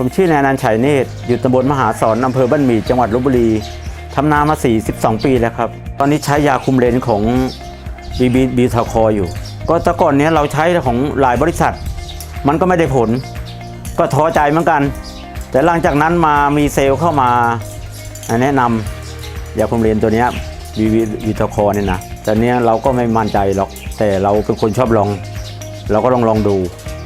ผมชื่อนายนันชัยเนตรอยู่ตำบลมหาสอนอำเภอบ้านหมี่จังหวัดลบบุรีทำนามา 42 ปีแล้วครับ ตอนนี้ใช้ยาคุมเลนของบีบีบีทคออยู่ ก็แต่ก่อนเนี้ยเราใช้ของหลายบริษัท มันก็ไม่ได้ผล ก็ท้อใจเหมือนกัน แต่หลังจากนั้นมามีเซลล์เข้ามาแนะนำยาคุมเลนตัวเนี้ยบีบีบีทคอเนี่ยนะแต่เนี้ยเราก็ไม่มั่นใจหรอก แต่เราเป็นคนชอบลอง เราก็ลองลองดู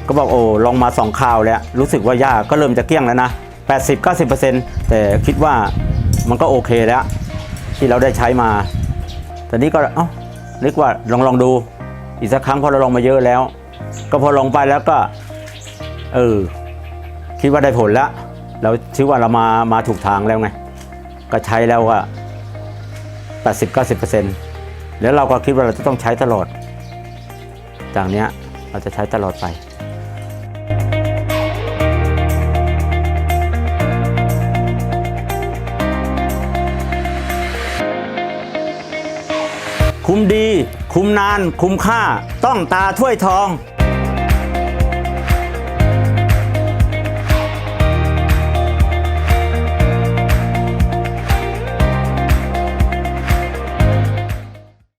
ก็บอกโอ้ลองมาสองคราวแล้ว รู้สึกว่าหญ้าก็เริ่มจะเกลี้ยงแล้วนะ 80-90%แต่คิดว่ามันก็โอเคแล้ว ที่เราได้ใช้มาแต่นี้ก็เอ้านึกว่าลองลองดู อีกสักครั้งพอเราลองมาเยอะแล้ว ก็พอลองไปแล้วก็เออคิดว่าได้ผลแล้วเราชื่อว่าเรามามาถูกทางแล้วไง ก็ใช้แล้วก็80-90%แล้วเราก็คิดว่าเราจะต้องใช้ตลอด จากเนี้ยเราจะใช้ตลอดไป คุ้มดี คุ้มนาน คุ้มค่า ต้องตาถ้วยทอง